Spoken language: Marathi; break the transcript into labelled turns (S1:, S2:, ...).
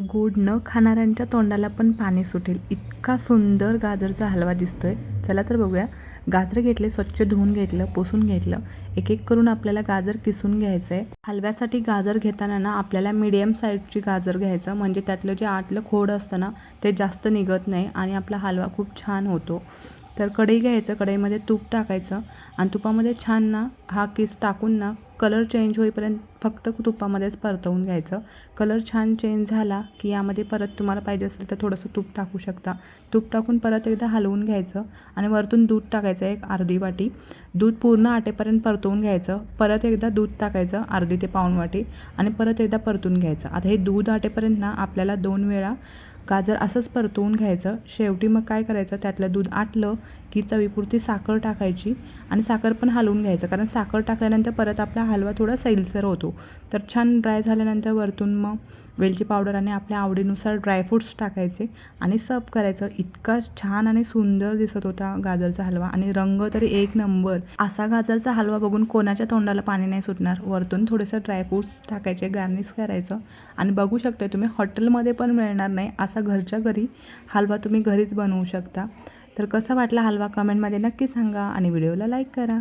S1: गोड न खाणाऱ्यांच्या तोंडाला पण पाणी सुटेल. इतका सुंदर गाजरचा हलवा दिसतोय. चला तर बघूया. गाजर घेतले स्वच्छ धुवून घेतलं पुसून घेतलं. एक एक करून आपल्याला गाजर किसून घ्यायचं आहे हलव्यासाठी गाजर घेताना ना आपल्याला मीडियम साईजची गाजर घ्यायचं. म्हणजे त्यातलं जे आतलं खोड असतं ना ते जास्त निघत नाही आणि आपला हलवा खूप छान होतो. तर कढई घ्यायचं. कढईमध्ये तूप टाकायचं. आणि तुपामध्ये छान ना हा किस टाकून ना कलर चेंज होईपर्यंत फक्त तुपामध्येच परतवून घ्यायचं. कलर छान चेंज झाला की यामध्ये परत तुम्हाला पाहिजे असेल तर थोडंसं तूप टाकू शकता. तूप टाकून परत एकदा हलवून घ्यायचं आणि वरतून दूध टाकायचं एक अर्धी वाटी. दूध पूर्ण आटेपर्यंत परतवून घ्यायचं. परत एकदा दूध टाकायचं अर्धी ते पाऊण वाटी आणि परत एकदा परतून घ्यायचं. आता हे दूध आटेपर्यंत ना आपल्याला दोन वेळा गाजर असंच परतवून घ्यायचं. शेवटी मग काय करायचं? त्यातलं दूध आटलं की चवीपुरती साखर टाकायची आणि साखर पण हलवून घ्यायचं. कारण साखर टाकल्यानंतर परत आपला हलवा थोडा सैलसर होतो. तर छान ड्राय झाल्यानंतर वरतून मग वेलची पावडर आणि आपल्या आवडीनुसार ड्रायफ्रूट्स टाकायचे आणि सर्व करायचं. इतका छान आणि सुंदर दिसत होता गाजरचा हलवा आणि रंग तरी एक नंबर असा गाजरचा हलवा बघून कोणाच्या तोंडाला पाणी नाही सुटणार. वरतून थोडेसं ड्रायफ्रूट्स टाकायचे गार्निश करायचं आणि बघू शकता तुम्ही हॉटेलमध्ये पण मिळणार नाही असा घरच्या घरी हलवा तुम्ही घरीच बनवू शकता. तर कसा वाटला हलवा कमेंटमध्ये नक्की सांगा आणि व्हिडिओला लाईक करा.